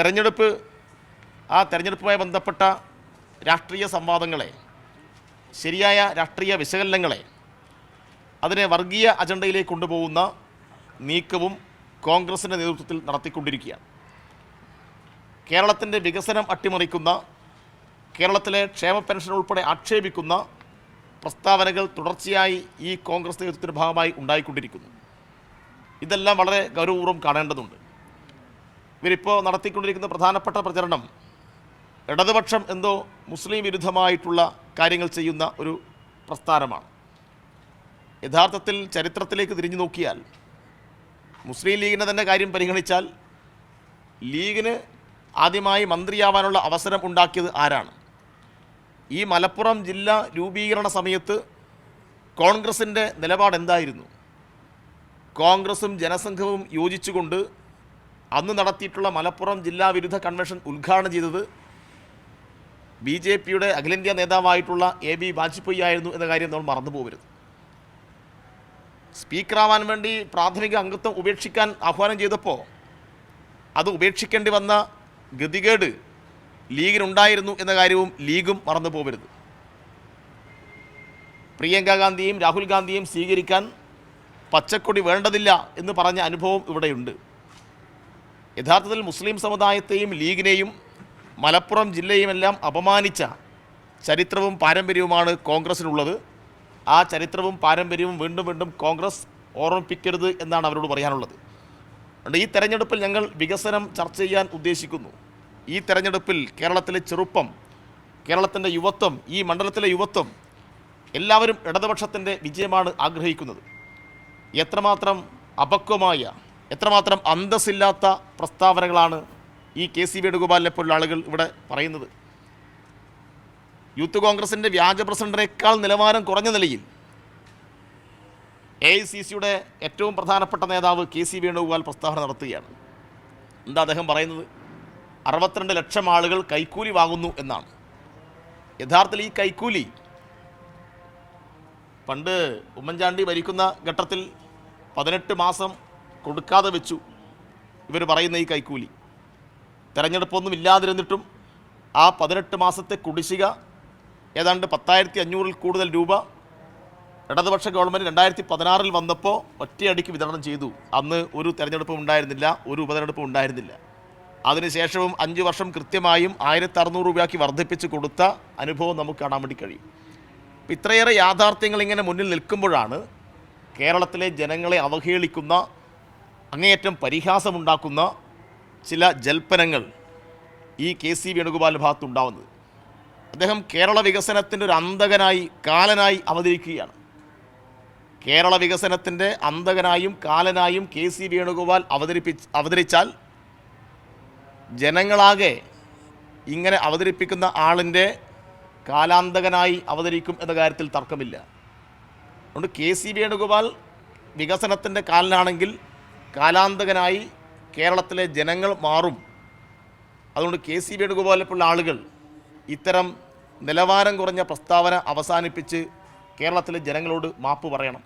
തെരഞ്ഞെടുപ്പ് ആ തെരഞ്ഞെടുപ്പുമായി ബന്ധപ്പെട്ട രാഷ്ട്രീയ സംവാദങ്ങളെ ശരിയായ രാഷ്ട്രീയ വിശകലനങ്ങളെ അതിനെ വർഗീയ അജണ്ടയിലേക്ക് കൊണ്ടുപോകുന്ന നീക്കവും കോൺഗ്രസിന്റെ നേതൃത്വത്തിൽ നടത്തിക്കൊണ്ടിരിക്കുകയാണ്. കേരളത്തിന്റെ വികസനം അട്ടിമറിക്കുന്ന കേരളത്തിലെ ക്ഷേമ പെൻഷൻ ഉൾപ്പെടെ ആക്ഷേപിക്കുന്ന പ്രസ്താവനകൾ തുടർച്ചയായി ഈ കോൺഗ്രസ് നേതൃത്വത്തിന്റെ ഭാഗമായി ഉണ്ടായിക്കൊണ്ടിരിക്കുന്നു. ഇതെല്ലാം വളരെ ഗൗരവപൂർവം കാണേണ്ടതുണ്ട്. ഇവരിപ്പോൾ നടത്തിക്കൊണ്ടിരിക്കുന്ന പ്രധാനപ്പെട്ട പ്രചരണം ഇടതുപക്ഷം എന്തോ മുസ്ലിം വിരുദ്ധമായിട്ടുള്ള കാര്യങ്ങൾ ചെയ്യുന്ന ഒരു പ്രസ്ഥാനമാണ്. യഥാർത്ഥത്തിൽ ചരിത്രത്തിലേക്ക് തിരിഞ്ഞു നോക്കിയാൽ മുസ്ലിം ലീഗിന്റെ തന്നെ കാര്യം പരിഗണിച്ചാൽ ലീഗിന് ആദ്യമായി മന്ത്രിയാവാനുള്ള അവസരം ഉണ്ടാക്കിയത് ആരാണ്? ഈ മലപ്പുറം ജില്ലാ രൂപീകരണ സമയത്ത് കോൺഗ്രസിന്റെ നിലപാട് എന്തായിരുന്നു കോൺഗ്രസും ജനസംഘവും യോജിച്ചുകൊണ്ട് അന്ന് നടത്തിയിട്ടുള്ള മലപ്പുറം ജില്ലാ വിരുദ്ധ കൺവെൻഷൻ ഉദ്ഘാടനം ചെയ്തത് ബി ജെ പിയുടെ അഖിലേന്ത്യാ നേതാവായിട്ടുള്ള എ ബി വാജ്പേയി ആയിരുന്നു എന്ന കാര്യം നമ്മൾ മറന്നു പോകരുത്. സ്പീക്കറാവാൻ വേണ്ടി പ്രാഥമിക അംഗത്വം ഉപേക്ഷിക്കാൻ ആഹ്വാനം ചെയ്തപ്പോൾ അത് ഉപേക്ഷിക്കേണ്ടി വന്ന ഗതികേട് ലീഗിനുണ്ടായിരുന്നു എന്ന കാര്യവും ലീഗും മറന്നു പോകരുത്. പ്രിയങ്ക ഗാന്ധിയും രാഹുൽ ഗാന്ധിയും സ്വീകരിക്കാൻ പച്ചക്കൊടി വേണ്ടതില്ല എന്ന് പറഞ്ഞ അനുഭവം ഇവിടെയുണ്ട്. യഥാർത്ഥത്തിൽ മുസ്ലിം സമുദായത്തെയും ലീഗിനെയും മലപ്പുറം ജില്ലയുമെല്ലാം അപമാനിച്ച ചരിത്രവും പാരമ്പര്യവുമാണ് കോൺഗ്രസിനുള്ളത്. ആ ചരിത്രവും പാരമ്പര്യവും വീണ്ടും വീണ്ടും കോൺഗ്രസ് ഓർമ്മിപ്പിക്കരുത് എന്നാണ് അവരോട് പറയാനുള്ളത്. അതുകൊണ്ട് ഈ തെരഞ്ഞെടുപ്പിൽ ഞങ്ങൾ വികസനം ചർച്ച ചെയ്യാൻ ഉദ്ദേശിക്കുന്നു. ഈ തെരഞ്ഞെടുപ്പിൽ കേരളത്തിലെ ചെറുപ്പം കേരളത്തിന്റെ യുവത്വം ഈ മണ്ഡലത്തിലെ യുവത്വം എല്ലാവരും ഇടതുപക്ഷത്തിന്റെ വിജയമാണ് ആഗ്രഹിക്കുന്നത്. എത്രമാത്രം അപക്വമായ എത്രമാത്രം അന്തസ്സില്ലാത്ത പ്രസ്താവനകളാണ് ഈ കെ സി വേണുഗോപാലിനെ പോലുള്ള ആളുകൾ ഇവിടെ പറയുന്നത്? യൂത്ത് കോൺഗ്രസിന്റെ വ്യാജ പ്രസിഡന്റിനേക്കാൾ നിലവാരം കുറഞ്ഞ നിലയിൽ എ ഐ സി സിയുടെ ഏറ്റവും പ്രധാനപ്പെട്ട നേതാവ് കെ സി വേണുഗോപാൽ പ്രസ്താവന നടത്തുകയാണ്. എന്താ അദ്ദേഹം പറയുന്നത്? അറുപത്തിരണ്ട് ലക്ഷം ആളുകൾ കൈക്കൂലി വാങ്ങുന്നു എന്നാണ്. യഥാർത്ഥത്തിൽ ഈ കൈക്കൂലി പണ്ട് ഉമ്മൻചാണ്ടി ഭരിക്കുന്ന ഘട്ടത്തിൽ പതിനെട്ട് മാസം കൊടുക്കാതെ വെച്ചു. ഇവർ പറയുന്ന ഈ കൈക്കൂലി. തെരഞ്ഞെടുപ്പൊന്നും ഇല്ലാതിരുന്നിട്ടും ആ പതിനെട്ട് മാസത്തെ കുടിശ്ശിക ഏതാണ്ട് പത്തായിരത്തി അഞ്ഞൂറിൽ കൂടുതൽ രൂപ ഇടതുപക്ഷ ഗവൺമെന്റ് രണ്ടായിരത്തി പതിനാറിൽ വന്നപ്പോൾ ഒറ്റയടിക്ക് വിതരണം ചെയ്തു. അന്ന് ഒരു തെരഞ്ഞെടുപ്പും ഉണ്ടായിരുന്നില്ല ഒരു ഉപതെരഞ്ഞെടുപ്പും ഉണ്ടായിരുന്നില്ല. അതിനുശേഷവും അഞ്ച് വർഷം കൃത്യമായും ആയിരത്തി അറുന്നൂറ് രൂപയാക്കി വർദ്ധിപ്പിച്ച് കൊടുത്ത അനുഭവം നമുക്ക് കാണാൻ വേണ്ടി കഴിയും. ഇത്രയേറെ യാഥാർത്ഥ്യങ്ങൾ ഇങ്ങനെ മുന്നിൽ നിൽക്കുമ്പോഴാണ് കേരളത്തിലെ ജനങ്ങളെ അവഹേളിക്കുന്ന അങ്ങേയറ്റം പരിഹാസമുണ്ടാക്കുന്ന ചില ജൽപ്പനങ്ങൾ ഈ കെ സി വേണുഗോപാലിന്റെ ഭാഗത്തുണ്ടാവുന്നത്. അദ്ദേഹം കേരള വികസനത്തിന്റെ ഒരു അന്തകനായി കാലനായി അവതരിക്കുകയാണ്. കേരള വികസനത്തിന്റെ അന്തകനായും കാലനായും കെ സി വേണുഗോപാൽ അവതരിപ്പിച്ച് അവതരിച്ചാൽ ജനങ്ങളാകെ ഇങ്ങനെ അവതരിപ്പിക്കുന്ന ആളിന്റെ കാലാന്തകനായി അവതരിക്കും എന്ന കാര്യത്തിൽ തർക്കമില്ല. അതുകൊണ്ട് കെ സി വേണുഗോപാൽ വികസനത്തിന്റെ കാലനാണെങ്കിൽ കാലാന്തകനായി കേരളത്തിലെ ജനങ്ങൾ മാറും. അതുകൊണ്ട് കെ സി വേണുഗോപാലെപ്പോലുള്ള ആളുകൾ ഇത്തരം നിലവാരം കുറഞ്ഞ പ്രസ്താവന അവസാനിപ്പിച്ച് കേരളത്തിലെ ജനങ്ങളോട് മാപ്പ് പറയണം.